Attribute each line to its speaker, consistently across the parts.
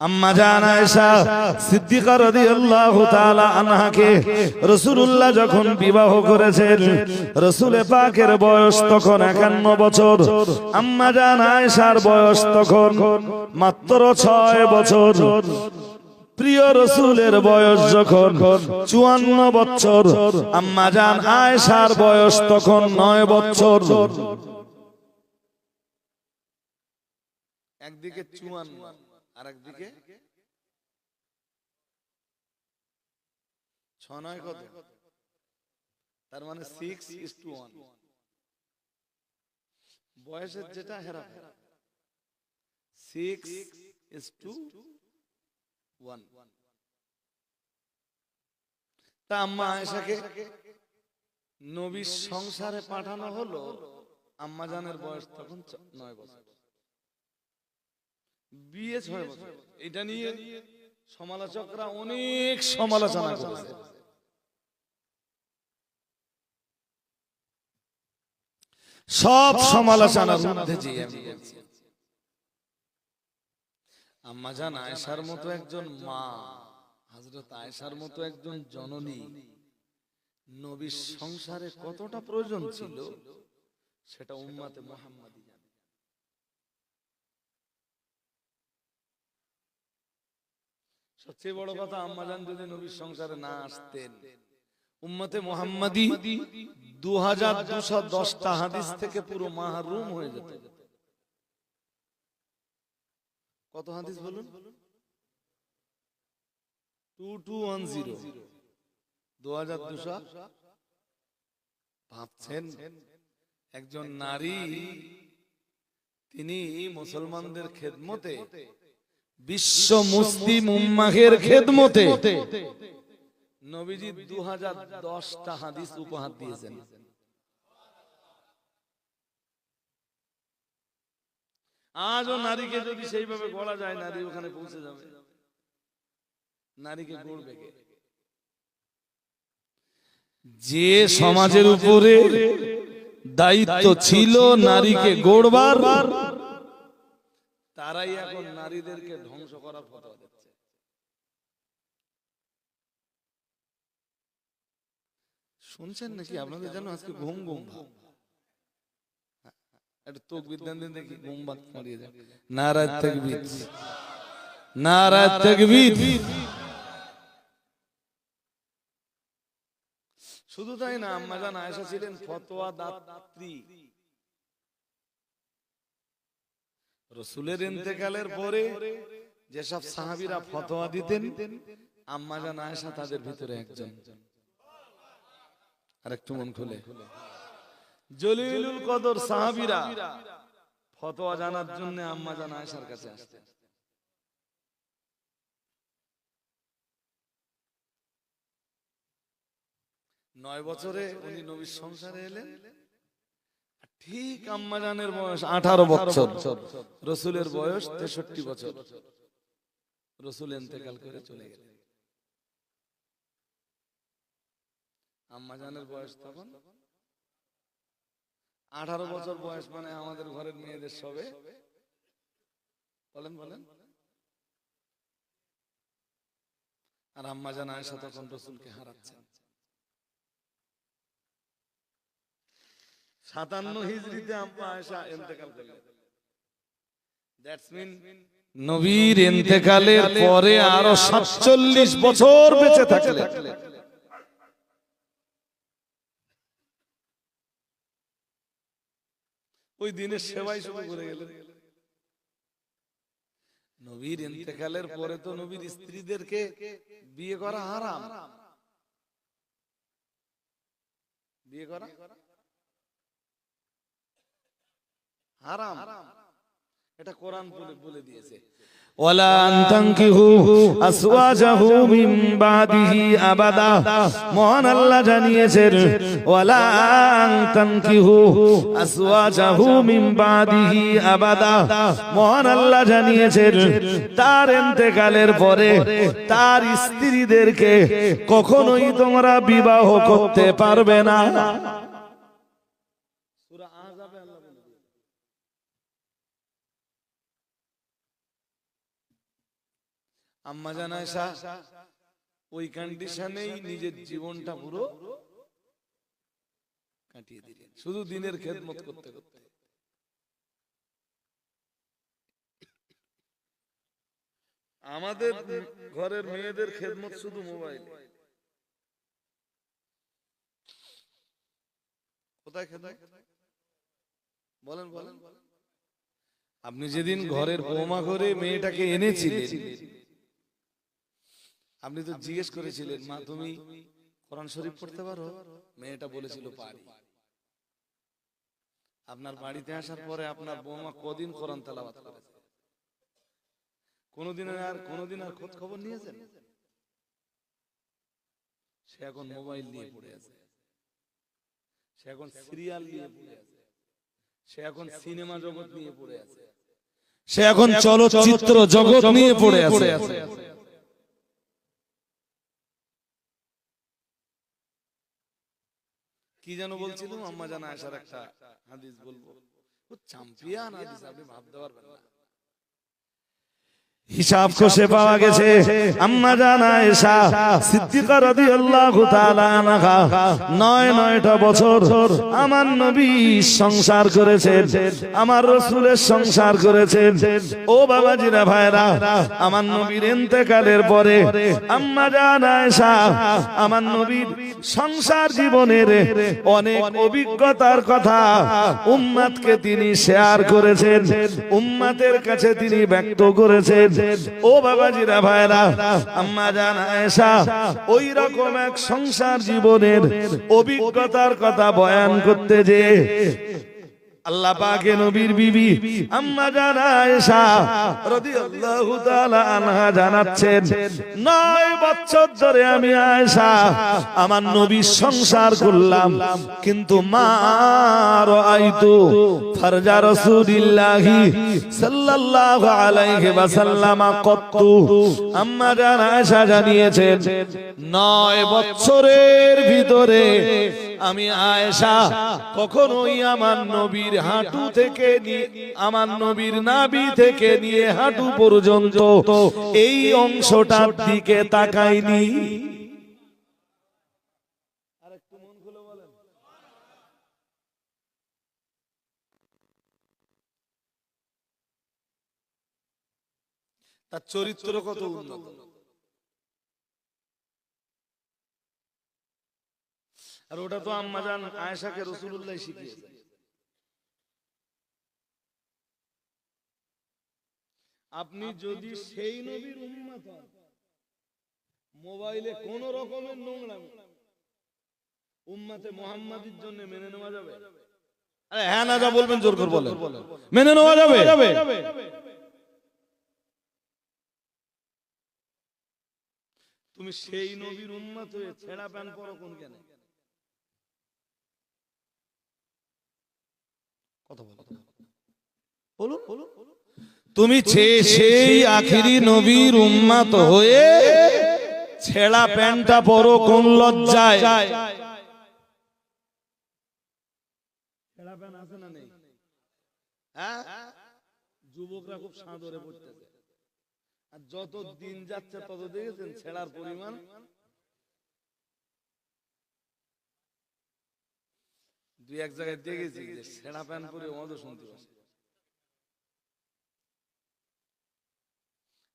Speaker 1: আম্মা জান আয়েশা সিদ্দিকা রাদিয়াল্লাহু তাআলা আনহাকে রাসূলুল্লাহ যখন বিবাহ করেছেন, রাসূলে পাকের বয়স তখন 51 বছর। আম্মা জান আয়েশার বয়স তখন মাত্র 6 বছর। প্রিয় রসুলের বয়স যখন চুয়ান্ন বছর, আম্মা জান আয়েশার বয়স তখন নয় বছর। একদিকে চুয়ান্ন। আর একদিকে ছ নয় কত? তার মানে সিক্স ইস টু ওয়ান বয়সের যেটা হেরা সিক্স ইস টু ওয়ান তা আম্মা আয়েশাকে নবীর সংসারে পাঠানো হলো। আম্মা জানের বয়স তখন নয় বছর। বিয়ে ছয় বছর এটা নিয়ে সমালোচকরা অনেক সমালোচনা করেছে। সব সমালোচনার মধ্যে যে আম্মা জান আয়েশার মতো একজন মা। হযরত আয়েশার মতো একজন জননী। নবীর সংসারে কতটা প্রয়োজন ছিল সেটা উম্মাতে মুহাম্মাদি জানে সবচেয়ে বড় কথা আম্মা জান যদি নবীর সংসারে না আসতেন। উম্মতে মুহাম্মাদি দু হাজার দুশো দশটা হাদিস থেকে পুরো মাহরুম হয়ে যেত। কত হাদিস বলুন? Two two one zero. দু হাজার দুশো। ভাবছেন একজন নারী তিনি মুসলমানদের খেদমতে বিশ্ব মুসলিম উম্মাহের খেদমতে নবীজি দু হাজার দশটা হাদিস উপহার দিয়েছেন। আজও নারীকে যদি সেইভাবে গড়া যায়, নারী ওখানে পৌঁছে যাবে। নারীকে গড়বে যে সমাজের উপরে দায়িত্ব ছিল, নারীকে গড়বার তারাই এখন নারীদেরকে ধ্বংস করার ফতোয়া দিচ্ছে। শুনছেন নাকি? আপনাদের জানো আজকে ঘুম ঘুম একটু তোক বিদ্যান দিন দেখি ঘুম বাদ মারিয়ে যায় নারায় তকবীর। নারায় তকবীর। শুধু তাই না আম্মা জান আয়েশা ছিলেন ফতোয়া দাত্রী। রসুলের ইন্তেকালের পরে যেসব সাহাবীরা ফতোয়া দিতেন আম্মা জান আয়েশা তাদের ভিতরে একজন। আর একটু মন খুলে। জলিলুল কদর সাহাবীরা ফতোয়া জানার জন্য আম্মা জান আয়েশার কাছে আসতেন। নয় বছরে উনি নবীর সংসারে এলেন। ঠিক আম্মা জানের বয়স আঠারো বছর। রসুলের বয়স তেষট্টি বছর। রসুল এন্তেকাল করে চলে গেলেন। আম্মা জানের বয়স তখন আঠারো বছর বয়স মানে আমাদের ঘরের মেয়েদের সবে। বলেন বলেন। আর আম্মা জান আয়েশা তখন রসুলকে হারাচ্ছেন। সাতান্ন হিজড়িতে আম্মা আয়েশা ইন্তেকাল করলেন। দ্যাটস মিন নবীর ইন্তেকালের পরে আরও সাতচল্লিশ বছর বেঁচে থাকলেন। ওই দিনের সেবাই শুরু করে গেলেন। নবীর ইন্তেকালের পরে তো নবীর স্ত্রীদেরকে বিয়ে করা হারাম। বিয়ে করা? হারাম। এটা কোরআন বলে দিয়েছে। আল্লাহ জানিয়েছেন মহান আল্লাহ জানিয়েছেন, তার ইন্তেকালের পরে তার স্ত্রীদেরকে কখনোই তোমরা বিবাহ করতে পারবে না সূরা আহজাবে আল্লাহ বলে দিয়েছে। আম্মা জানায়সা ওই কন্ডিশনেই নিজের জীবনটা পুরো কাটিয়ে দিলেন। শুধু দিনের খেদমত করতে করতে। আমাদের ঘরের মেয়েদের খেদমত শুধু মোবাইল। কোথায় খেদায় বলেন বলেন আপনি যেদিন ঘরের বৌমা করে মেয়েটাকে এনেছিলেন আপনি তো জিজ্ঞেস করেছিলেন মা তুমি কোরআন শরীফ পড়তে পারো? মেয়েটা বলেছিল পারি। আপনার বাড়িতে আসার পরে আপনার বৌমা কদিন কোরআন তেলাওয়াত করেছে? কোনদিন আর কোনদিন আর খোঁজ খবর নিয়েছেন সে এখন মোবাইল নিয়ে পড়ে আছে। সে এখন সিরিয়াল নিয়ে পড়ে আছে। সে এখন সিনেমা জগৎ নিয়ে পড়ে আছে। সে এখন চলচ্চিত্র জগৎ নিয়ে পড়ে আছে। কি যেন বলছিলাম আম্মা জানা আসার একটা হাদিস বলব। ও চ্যাম্পিয়ন হাদিস আপনি ভাবতে পারবেন না। হিসাব কষে পাওয়া গেছে। আম্মা জানা এসা সিদ্দিকা রাদিয়াল্লাহু তাআলা আনহা। নয় নয়টা বছর আমার নবী সংসার করেছেন। আমার রাসূলের সংসার করেছেন। ও বাবাজিরা ভাইরা আমার নবীর ইন্তেকালের পরে আম্মা জানা এসা আমার নবীর সংসার জীবনের অনেক অভিজ্ঞতার কথা উম্মাদকে তিনি শেয়ার করেছেন। উম্মাতের কাছে তিনি ব্যক্ত করেছেন। ও বাবাজিরা আয়েশা ওই রকম এক সংসার জীবনের অভিজ্ঞতার কথা বয়ান করতে যে আল্লাহ পাকে নবীর বিবি। আম্মা জান আয়েশা রাদিয়াল্লাহু তাআলা আনহা জানাচ্ছেন নয় বছর ধরে আমি আয়েশা আমার নবীর সংসার করলাম কিন্তু মা রাআইতু ফারজা রাসূলিল্লাহি সাল্লাল্লাহু আলাইহি ওয়াসাল্লাম কত্তু। আম্মা জান আয়েশা জানিয়েছেন নয় বছরের ভিতরে আমি আয়েশা কখনোই আমার নবীর হাঁটু থেকে নিয়ে আমার নবীর নাভি থেকে নিয়ে হাঁটু পর্যন্ত এই অংশটার দিকে তাকাইনি। তার চরিত্র কত উন্নত। আর ওটা তো আম্মাজান আয়েশাকে রসুল্লাহ শিখিয়েছে আপনি যদি সেই নবীর উম্মত হন মোবাইলে কোন রকমের নোংরামি উম্মাতে মোহাম্মদের জন্য মেনে নেওয়া যাবে? আরে হ্যাঁ না যা বলবেন জোর করে বলেন। মেনে নেওয়া যাবে? তুমি সেই নবীর উম্মত হয়ে ছেঁড়া প্যান পরো কোন কেন কথা বলো। বলুন। বলুন। তুমি সেই আখিরি নবীর উম্মাত হয়ে ছেঁড়া প্যান্টটা পরো কোন লজ্জায়। ছেঁড়া প্যান্ট আছে না নেই? হ্যাঁ? যুবকরা খুব সাদরে পড়তেছে আর যত দিন যাচ্ছে তত দেখেছেন ছেঁড়ার পরিমাণ? দুই এক জায়গায় দেখেছি যে ছেঁড়া প্যান্ট পরে আমাদের শুনতে পাচ্ছি।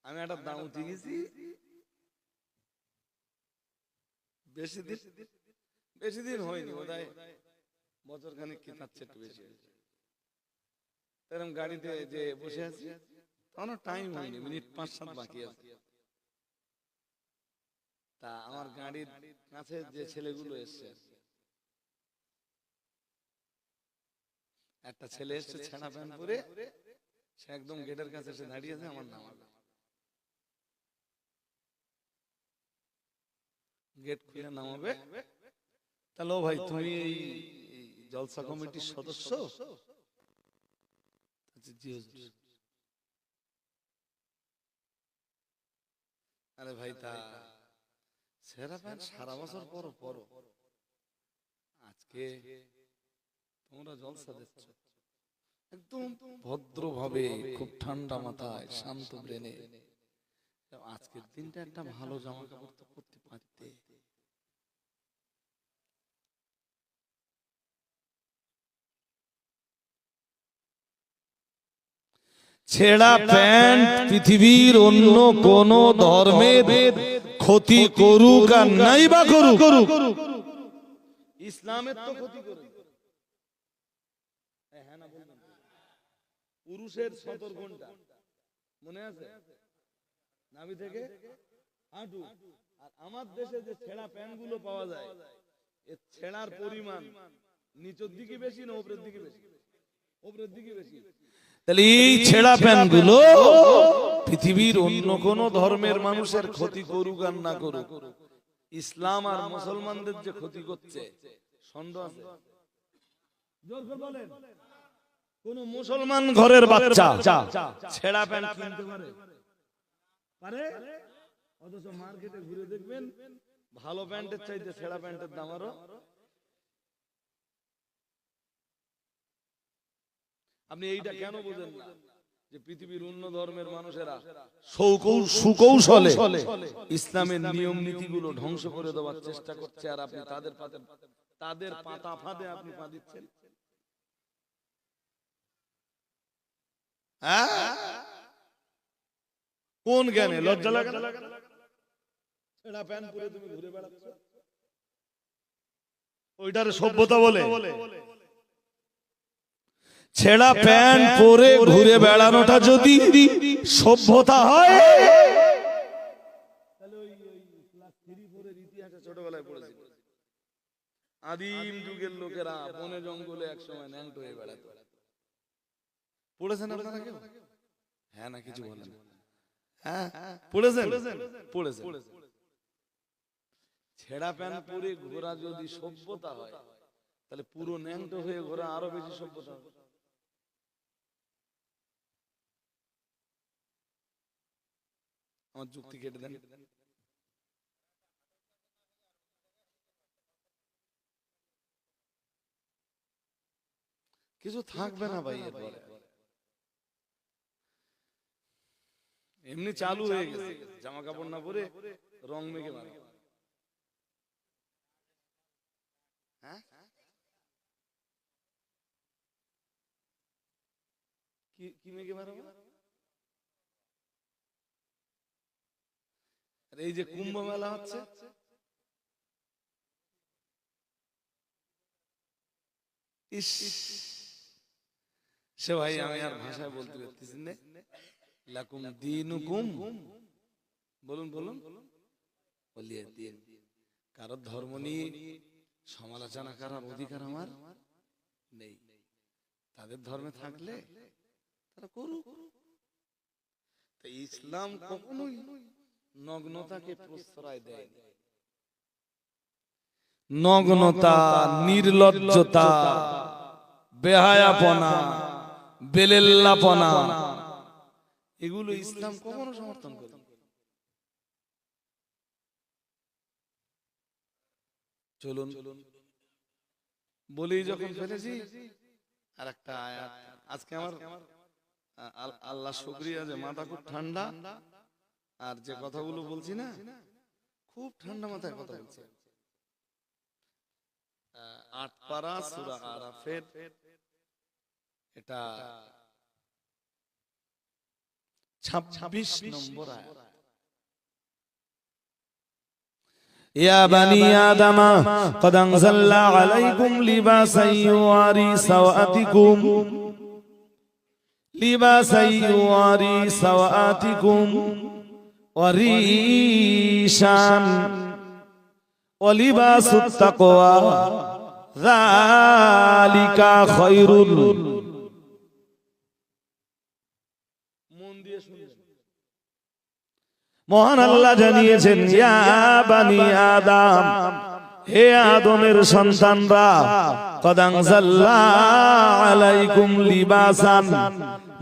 Speaker 1: আমি একটা দাউতি গেছি বেশি দিন বেশি দিন হয়নি বোধ হয় বছর খানিক কি তার চেয়ে একটু বেশি। এরকম গাড়িতে যে বসে আছি তখন টাইম হয়নি মিনিট পাঁচ সাত বাকি আছে। তা আমার গাড়ির কাছে যে ছেলেগুলো এসছে। একটা ছেলে এসছে ছেঁড়া প্যান্ট পরে সে একদম গেটের কাছে এসে দাঁড়িয়েছে আমার নামাবে গেট খুলে নামাবে। তাহলে ও ভাই তুমি এই জলসা কমিটির সদস্য? আচ্ছা। আরে ভাই তা সেরা প্যান্ট সারা বছর পর পর। আজকে তোমরা জলসা দিচ্ছ একদম ভদ্রভাবে খুব ঠান্ডা মাথায় শান্ত ব্রেনে।
Speaker 2: আজকের দিনটা একটা ভালো জামা কাপড় তো করতে পারতে।
Speaker 1: ছেঁড়া প্যান্ট পৃথিবীর অন্য কোন ধর্মের ক্ষতি করুক আর নাই বা করুক। ইসলামের তো ক্ষতি করে হ্যাঁ পুরুষের সতর ঘণ্টা। মনে আছে? নাভি থেকে? হাঁটু। আর আমার দেশে যে ছেঁড়া প্যান্টগুলো পাওয়া যায় এর ছেঁড়ার পরিমাণ নিচের দিকে বেশি না উপরের দিকে বেশি? উপরের দিকে বেশি? তাহলে এই ছেঁড়া প্যান্টগুলো পৃথিবীর অন্য কোন ধর্মের মানুষের ক্ষতি করুক আর না করুক। ইসলাম আর মুসলমানদের যে ক্ষতি করছে সন্দেহ আছে? জোর করে বলেন। কোন মুসলমান ঘরের বাচ্চা ছেঁড়া প্যান্ট কিনতে পারে? পারে? অথচ মার্কেটে ঘুরে দেখবেন ভালো প্যান্টের চাইতে ছেঁড়া প্যান্টের দাম আরও আপনি এইটা কেন বোঝেন না? যে পৃথিবীর অন্য ধর্মের মানুষেরা সুকৌশলে ইসলামের নিয়ম নীতিগুলো ধ্বংস করে দেওয়ার চেষ্টা করছে আর আপনি তাদের পাতে তাদের পাতা ফাঁদে আপনি পা দিচ্ছেন হ্যাঁ? কোন জ্ঞানে? লজ্জা লাগে ছেঁড়া প্যান্ট পরে তুমি ঘুরে বেড়াচ্ছ? ওইটার সভ্যতা বলে। ছেঁড়া প্যান্ট পরে ঘুরে বেড়ানোটা যদি সভ্যতা হয়। তাহলে ওই ওই ক্লাস থ্রি ফোরের ইতিহাসে ছোটবেলায় পড়েছি আদিম যুগের লোকেরা বনে জঙ্গলে একসময় ন্যাংট হয়ে বেড়াতো। পড়েছেন আপনারা কেউ? হ্যাঁ না কিছু বলেন হ্যাঁ পড়েছেন। পড়েছেন। ছেঁড়া প্যান্ট পরে ঘোরা যদি সভ্যতা হয় তাহলে পুরো ন্যাংটো হয়ে ঘোরা আরও বেশি সভ্যতা হবে। আমার যুক্তি কেটে দেন। কিছু থাকবে না ভাই এরপরে। এমনি চালু হয়ে গেছে। জামা কাপড় না পরে রং মেখে মারা। হ্যাঁ? কি কি মেখে আর এই যে কুম্ভ মেলা হচ্ছে ইস সে ভাই আমি আর ভাষায় বলতে পারতেছি না। লাকুম দিনুকুম। বলুন বলুন। বলিয়ে দিন কারও ধর্ম নিয়ে সমালোচনা করার অধিকার আমার নেই। তাদের ধর্মে থাকলে তারা করুক। ইসলাম কখনোই নগ্নতাকে প্রশ্রয় দেয়। নগ্নতা নির্লজ্জতা বেহায়াপনা বেলেল্লাপনা এগুলো ইসলাম কখনো সমর্থন করে চলুন। বলি যখন ফেলেছি আর একটা আয়াত। আজকে আমার আল্লাহ শুক্রিয়া যে মাথা খুব ঠান্ডা। আর যে কথাগুলো বলছি না খুব ঠান্ডা মাথায় কথা বলছি আহ, আট পারা সুরা আরাফের এটা ছাব্বিশ নম্বর আয়াত
Speaker 3: يا بني آدم قد أنزلنا عليكم لباسا يواري سوآتكم لباسا يواري سوآتكم অরিশান, অলিবাসুত তাকওয়া, যালিকা খায়রুল।
Speaker 1: মন
Speaker 3: মহান আল্লাহ জানিয়েছেন, ইয়া বানি আদম, হে আদমের সন্তানরা কদাংসাল্লাহ আলাইকুম লিবাসান।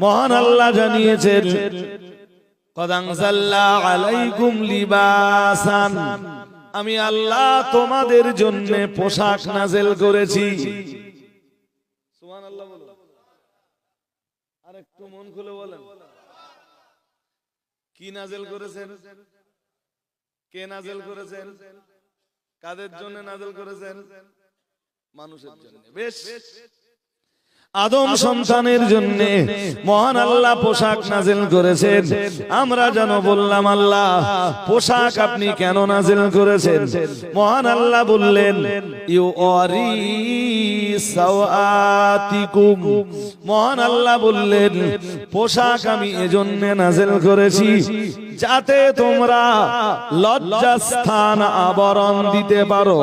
Speaker 3: মহান আল্লাহ জানিয়েছেন আমি আল্লাহ তোমাদের জন্য পোশাক নাজেল করেছি। কি নাজেল করেছেন? কে নাজেল করেছেন? কাদের জন্য নাজেল করেছেন? মানুষের জন্য। বেশ।
Speaker 1: আদম সন্তানের জন্য মহান আল্লাহ পোশাক নাজিল করেছেন। আমরা যেন বললাম আল্লাহ পোশাক আপনি কেন নাজিল করেছেন? মহান আল্লাহ বললেন ইউ অরি মহান আল্লাহ বললেন পোশাক আমি এজন্য নাজিল করেছি যাতে তোমরা লজ্জাস্থান আবরণ দিতে পারো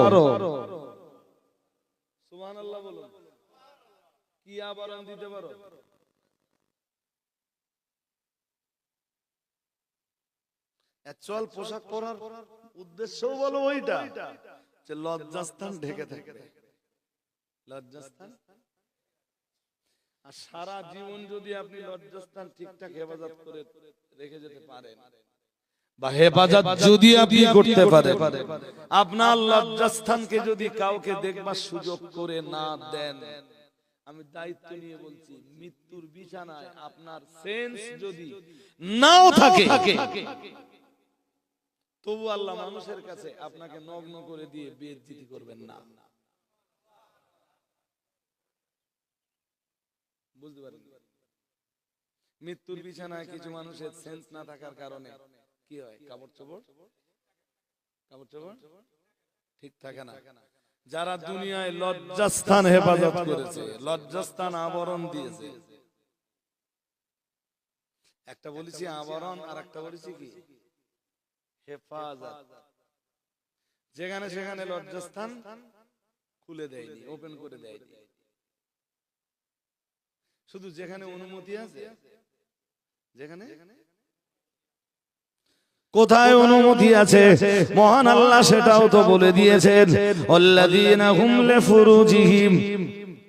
Speaker 3: সুবহানাল্লাহ বলুন কি আবরণ দিতে পারো
Speaker 1: অ্যাকচুয়াল পোশাক পরার উদ্দেশ্যও বলো ওইটা যে লজ্জাস্থান ঢেকে থাকবে।
Speaker 3: লজ্জাস্থান? আর সারা জীবন যদি আপনি লজ্জাস্থান ঠিকঠাক হেফাজত করে রেখে যেতে পারেন,
Speaker 1: বা হেফাজত যদি আপনি করতে পারেন, আপনার লজ্জাস্থানকে যদি কাউকে দেখবার সুযোগ করে না দেন,
Speaker 3: আমি দায়িত্ব নিয়ে বলছি, মৃত্যুর বিছানায় আপনার সেন্স যদি
Speaker 1: নাও থাকে
Speaker 3: তবু আল্লাহ মানুষের কাছে আপনাকে নগ্ন করে দিয়ে বেজ্জিতি করবেন না। বুঝতে পারেন? মৃত্যুর বিছানায় কিছু মানুষের সেন্স না থাকার কারণে কি হয়? কাপড় চোপড়? কাপড় চোপড়? ঠিক থাকে না। যারা দুনিয়ায় লজ্জাস্থান হেফাজত করেছে লজ্জাস্থান আবরণ দিয়েছে। একটা বলেছি আবরণ আর একটা বলেছি কি? হেফাজত। যেখানে সেখানে লজ্জাস্থান খুলে দেয়নি ওপেন করে দেয়নি। শুধু যেখানে অনুমতি আছে? যেখানে?
Speaker 1: কোথায় অনুমতি আছে? মহান আল্লাহ সেটাও তো বলে দিয়েছেন। আল্লাযীনা হুম লিফুরুজিহিম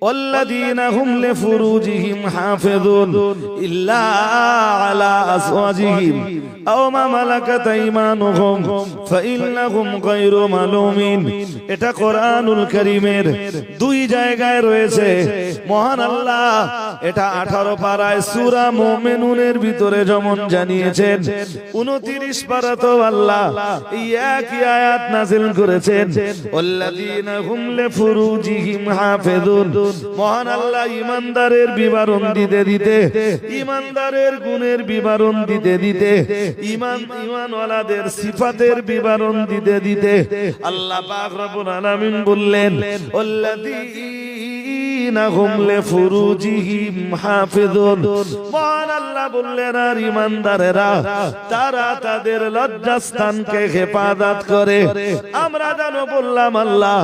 Speaker 1: والذين هم لفروجهم حافظون إلا على أزواجهم أو ما ملكت أيمانهم فإنهم غير ملومين এটা কোরআনুল করিমের দুই জায়গায় রয়েছে মহান আল্লাহ এটা আঠারো পাড়ায় সুরা মোমেনুনের ভিতরে যেমন জানিয়েছেন উনতিরিশ পাড়াতেও আল্লাহ এই একই আয়াত নাজিল করেছেন ওল্লাযীনা হুম লিফুরুজিহিম হাফিজুন মহান আল্লাহ ইমানদারের বিবরণ দিতে দিতে, ইমানদারের গুণের বিবরণ দিতে দিতে, ইমান ইমানওয়ালাদের সিফাতের বিবরণ দিতে দিতে, আল্লাহ পাক রব্বুল আলামিন বললেন ওয়াল্লাযীনা হুম লিফুরুজিহিম হাফিজুন। মহান আল্লাহ বললেন, আর ইমানদারেরা, তারা তাদের লজ্জাস্থানকে হেফাজত করে। আমরা জানো বললাম, আল্লাহ,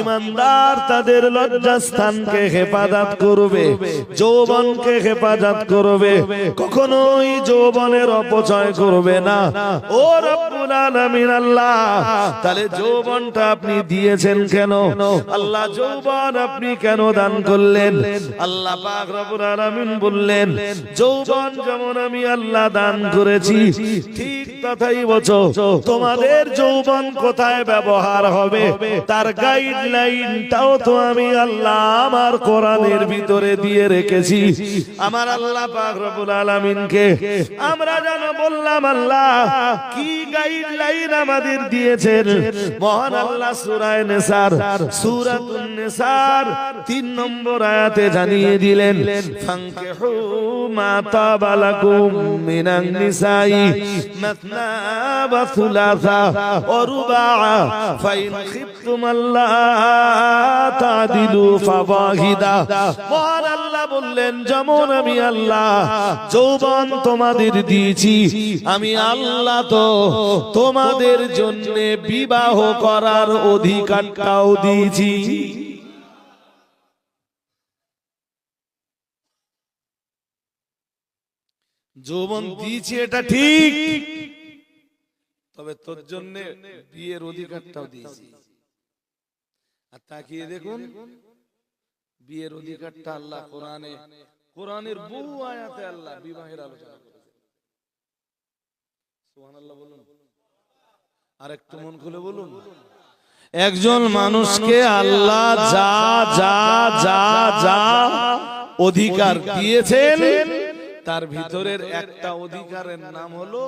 Speaker 1: ইমানদার তাদের লজ্জাস্থানকে হেফাজত করবে, যৌবনকে হেফাজত করবে। কখনোই যৌবনের অপচয় করবে না। ও রব্বুল আলামিন আল্লাহ, তাহলে যৌবনটা আপনি দিয়েছেন কেন? আল্লাহ, যৌবন আপনি কেন দান করলেন। আল্লাহ পাক রব্বুল আলামিন বললেন, যৌবন যেমন আমি আল্লাহ দান করেছি, ঠিক তথাই বছো তোমাদের যৌবন কোথায় ব্যবহার হবে? তার গাইডলাইনটাও তো আমি আল্লাহ আমার কোরআনের ভিতরে দিয়ে রেখেছি। আমার আল্লাহ পাক রব্বুল আলামিনকে আমরা যেন বললাম, আল্লাহ, কি গাইডলাইন আমাদের দিয়েছেন? মহান আল্লাহ সূরায়ে নিসার সূরাতুন নিসার 3 নম্বর আয়াতে জানিয়ে দিলেন মিনান নিসাই, মাসনা রুবা, ফাইন খিফতুম আল্লাহ তাদিলু ফাওয়াহিদা। মহান আল্লাহ বললেন, যেমন আমি আল্লাহ যৌবন তোমাদের দিয়েছি, আমি আল্লাহ তো তোমাদের জন্য বিবাহ করার অধিকারটাও দিয়েছি।
Speaker 3: যৌবন দিয়েছি এটা ঠিক। তবে তোর জন্য বিয়ের অধিকারটাও দিয়েছি। আর তাকিয়ে দেখুন বিয়ের অধিকারটা আল্লাহ কোরআনে কোরআনের বহু আয়াতে আল্লাহ বিবাহের আলোচনা করেছে সুবহানাল্লাহ বলুন। আর একটু মন খুলে বলুন।
Speaker 1: একজন মানুষকে আল্লাহ যা যা যা যা অধিকার দিয়েছেন।
Speaker 3: তার ভিতরের একটা অধিকারের নাম হলো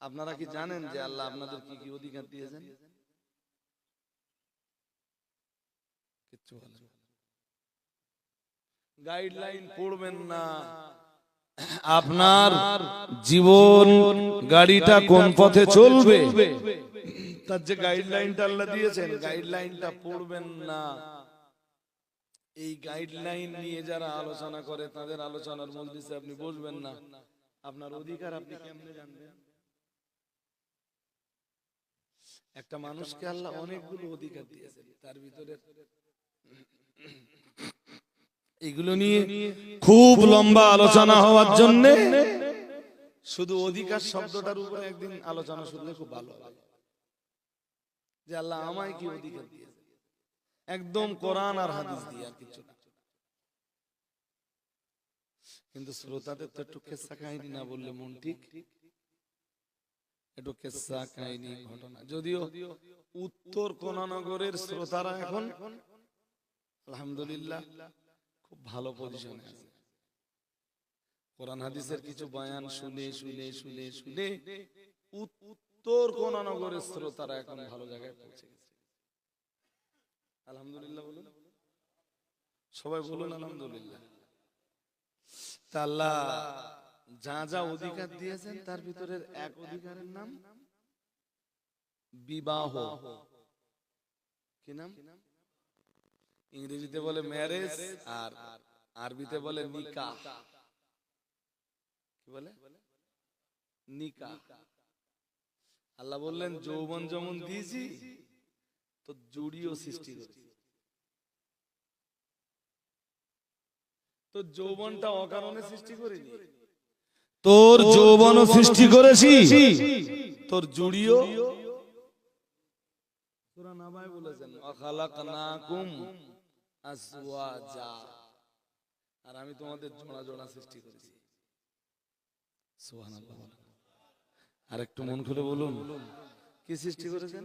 Speaker 3: আপনারা কি জানেন যে আল্লাহ আপনাদের কি কি অধিকার দিয়েছেন? গাইডলাইন পড়বেন না। আপনার জীবন গাড়িটা কোন পথে চলবে? তার যে গাইডলাইনটা আল্লাহ দিয়েছেন গাইডলাইনটা পড়বেন না। এই গাইডলাইন নিয়ে যারা আলোচনা করে, তাদের আলোচনার মজলিসে আপনি বসবেন না। আপনার অধিকার আপনি কেমনে জানবেন? একটা মানুষকে আল্লাহ অনেকগুলো অধিকার দিয়েছেন, তার ভিতরে এগুলো নিয়ে খুব লম্বা আলোচনা হওয়ার জন্য শুধু অধিকার শব্দটার উপরে একদিন আলোচনা শুনলে খুব ভালো যে আল্লাহ আমায় কি অধিকার দিয়েছে একদম কোরআন আর হাদিস দিয়ে আর কিছু না। কিন্তু শ্রোতাদের তো একটু কেসা কাহিনী না বললে মন ঠিক? একটু কেসা কাহিনী ঘটনা। যদিও উত্তর কোনানগরের শ্রোতারা এখন আলহামদুলিল্লাহ খুব ভালো পজিশনে আছে। কোরআন হাদিসের কিছু বয়ান শুনে শুনে শুনে শুনে উত্তর কোনানগরের শ্রোতারা এখন ভালো জায়গায় পৌঁছে গেছে। আলহামদুলিল্লাহ বলুন। সবাই বলুন আলহামদুলিল্লাহ। তা আল্লাহ যা যা অধিকার দিয়েছেন তার ভিতরে এক অধিকারের নাম বিবাহ। কি নাম? ইংরেজিতে বলে ম্যারেজ আর আরবিতে বলে নিকাহ। কি বলে? নিকাহ। আল্লাহ বললেন যৌবন যেমন দিয়েছি তো জুড়িও সৃষ্টি করেছি। তো যৌবনটা অকারণে সৃষ্টি করিনি।
Speaker 1: তোর যৌবন সৃষ্টি করেছি।
Speaker 3: তোর জুড়িও। বলেছেন আর আমি তোমাদের জোড়া জোড়া সৃষ্টি করেছি। আর একটু মন খুলে বলুন কি সৃষ্টি করেছেন?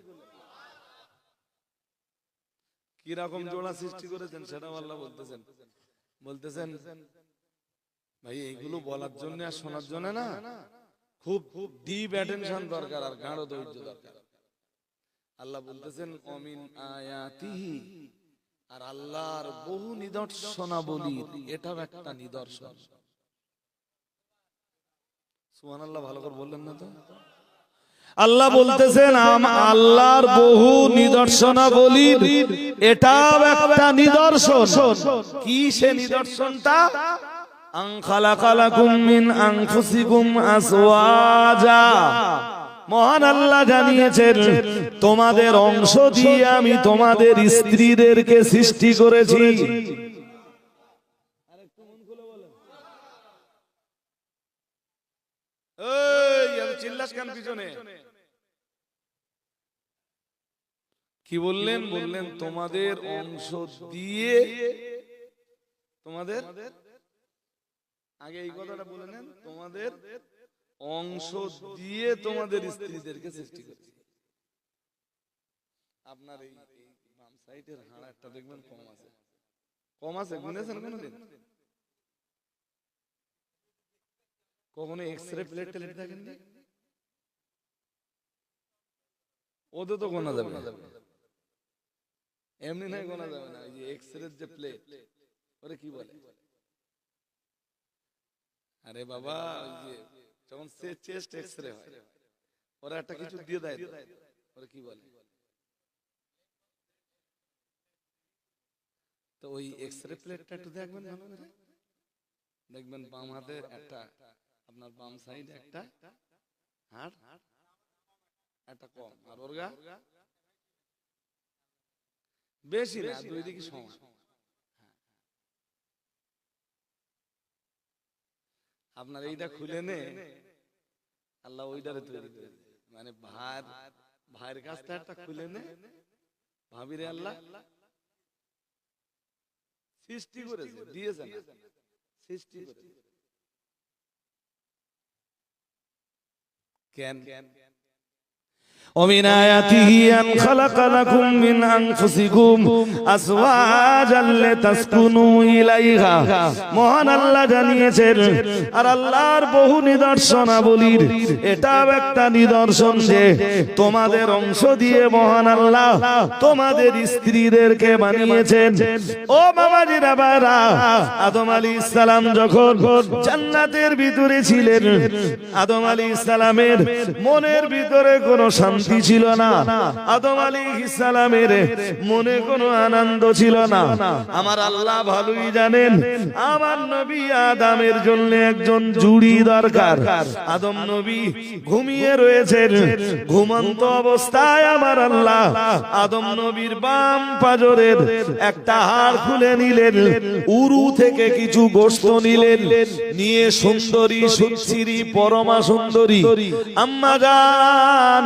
Speaker 3: কি রকম জোড়া সৃষ্টি করেছেন সেটা আল্লাহ বলতেছেন। বলতেছেন। ভাই এইগুলো বলার জন্য আর শোনার জন্য না। খুব খুব ডিপ অ্যাটেনশন দরকার আর গাঢ় ধৈর্য দরকার। আল্লাহ বলতেছেন অমিন আয়াতিহি আর আল্লাহর বহু নিদর্শনাবলী এটাও একটা নিদর্শন। সুবহানাল্লাহ ভালো করে বললেন না তো?
Speaker 1: আল্লাহ বলতেছেন আল্লাহর বহু নিদর্শনাবলীর এটাও একটা নিদর্শন। কি সে নিদর্শনটা? মহান আল্লাহ জানিয়েছেন তোমাদের অংশ দিয়ে আমি তোমাদের স্ত্রীদেরকে সৃষ্টি করেছি।
Speaker 3: চিল্লাস কেন পিছনে? কি বললেন? বললেন? তোমাদের অংশ দিয়ে তোমাদের আগে এই কথাটা বলে নেন তোমাদের অংশ দিয়ে তোমাদের স্ত্রীদেরকে সৃষ্টি করেছি। আপনার এই বাম সাইডের হাড়টা দেখবেন কম আছে। কম আছে গুনেছেন কোনদিন? কখনো এক্সরে প্লেট টেলেট দেখেন না ওদের তো গোনা যাবে। না এমনি নাই গোনা যাবে না ওই যে এক্সরে যে প্লেট ওরে কি বলে? আরে বাবা ওই যে যখন সে চেস্ট এক্সরে হয় ওরা একটা কিছু দিয়ে দেয় তো। ওরে কি বলে? তো ওই এক্সরে প্লেটটা একটু দেখবেন ভালো করে। দেখবেন বাম হাতে একটা আপনার বাম সাইডে একটা হাড় একটা কম আর ওরগা বেশি না দুই দিকে সমান। আপনার এইটা খুলে নে। আল্লাহ ওইটারে তৈরি করে মানে ভার ভাইয়ের কাছটা একটা খুলে নে। ভাবিরে আল্লাহ সৃষ্টি করেছে দিয়েছে সৃষ্টি করেছে। কেন?
Speaker 1: ومن آياته أن خلق لكم من أنفسكم أزواجا لتسكنوا إليها মহান আল্লাহ জানিয়েছেন আর আল্লাহর বহু নিদর্শনাবলীর এটাও একটা নিদর্শন যে তোমাদের অংশ দিয়ে মহান আল্লাহ তোমাদের স্ত্রীদেরকে বানিয়েছেন ও বাবাজিরা বারা আদম আলী ইসলাম যখন জান্নাতের ভিতরে ছিলেন আদম আলী ইসলামের মনের ভিতরে কোনো শান্তি ছিল না। আদম আলী ইসলামের মনে কোনো আনন্দ ছিল না। আমার আল্লাহ ভালোই জানেন, আমার নবী আদামের জন্য একজন জুড়ি দরকার। আদম নবী ঘুমিয়ে রয়েছেন, ঘুমন্ত অবস্থায় আমার আল্লাহ আদম নবীর বাম পাজরের একটা হাড় খুলে নিলেন, উরু থেকে কিছু গোস্ত নিলেন। নিয়ে সুন্দরী সুশ্রী পরমা সুন্দরী। আম্মা জান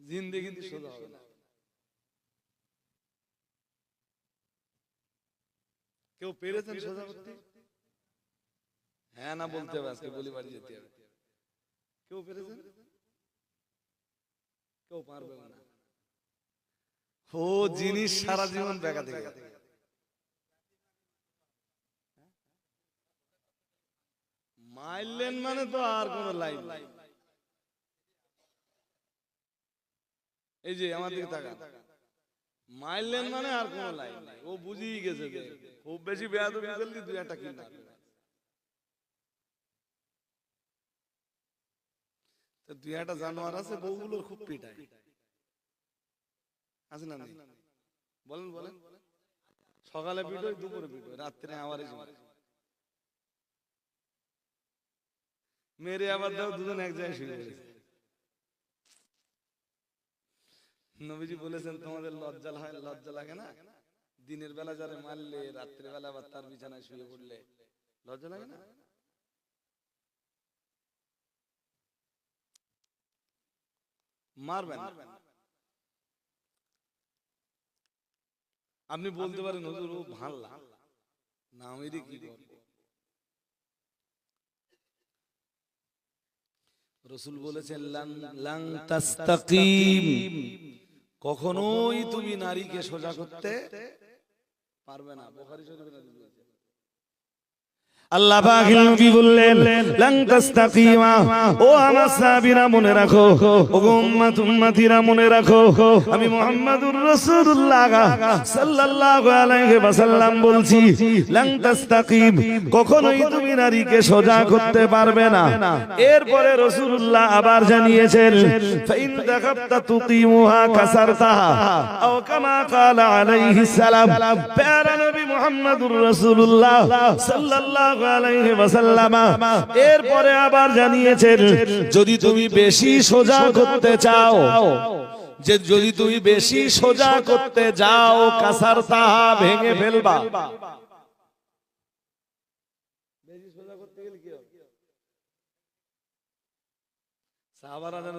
Speaker 3: বেকা জিন্দেগি সোজা হবে না। কেউ পেরেছেন সোজা করতে হ্যাঁ না বলতে হবে আজকে বলি বাড়ি যেতে হবে। কেউ পেরেছেন? কেউ পারবে না। ও জিনিস সারা জীবন দেখা থেকে মাইলেন মানে তো আর কোন লাইন নাই। এই যে আমার দিকে তাকান। মাইলেন মানে আর কোন লাইন নাই। ও বুঝিয়ে গেছে যে খুব বেশি বেয়াদবি করলি দুই একটা কিনা তো দুই একটা জানোয়ার আছে বউগুলোর খুব পিটায়। আছে না? বলেন বলেন। সকালে পিটোয় দুপুরে পিটোয় রাত্রে আবার মেরে আবার দাও দুজন এক জায়গায় শুয়ে পড়েছে নবীজি বলেছেন, তোমাদের লজ্জা হয় লজ্জা লাগে না? দিনের বেলা যারা মারলে রাত্রে বেলা আবার তার বিছানায় শুয়ে পড়লে, লজ্জা লাগে না? মারবেন আপনি বলতে পারেন, হুজুর, ও ভাল্লা। না, আমি কি করব? রসুল বলেছেন লাং- লাং তাস্তাকিম। কখনোই তুমি নারীকে সোজা করতে পারবে না বোখারি শরীফের।
Speaker 1: আল্লাহ পাক নবী বললেন, লান তাস্তাকিমা। ও আমার সাহাবীরা, মনে রাখো। ও উম্মত মনে রাখো। আমি মুহাম্মাদুর রাসূলুল্লাহ সাল্লাল্লাহু আলাইহি ওয়াসাল্লাম বলছি কখনোই তুমি নারীকে সোজা করতে পারবে না। এরপরে রাসূলুল্লাহ আবার জানিয়েছেন, ফাইন তুকিমুহা কাসারতাহা আও কামা ক্বালা আলাইহিস সালাম। প্যারা নবী মুহাম্মাদুর রাসূলুল্লাহ সাল্লাল্লাহু এরপরে আবার জানিয়েছেন, যদি তুমি বেশি সোজা করতে চাও, যে যদি তুমি বেশি সোজা করতে যাও কাসার তাহা ভেঙে ফেলবা।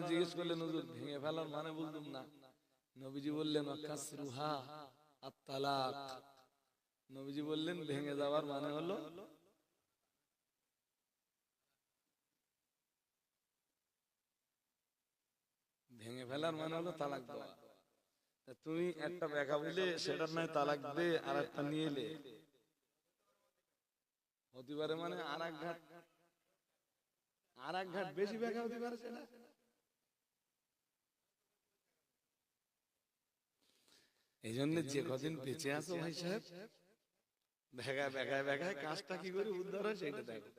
Speaker 3: জিজ্ঞেস করলেন ভেঙে ফেলার মানে বললেন, ভেঙে যাওয়ার মানে হলো ভেঙে ফেলার মানে হলো তালাক দেওয়া। তুমি একটা বেকা বলে সেটার নয় তালাক দে আর একটা নিয়ে এলে হতে পারে মানে আর এক ঘাট আর এক ঘাট বেশি বেকা হতে পারে সেটা। এই জন্য যে কদিন বেঁচে আছো ভাই সাহেব বেগায় বেগায় বেগায় কাজটা কি করে উদ্ধার হয় সেটা দেখো।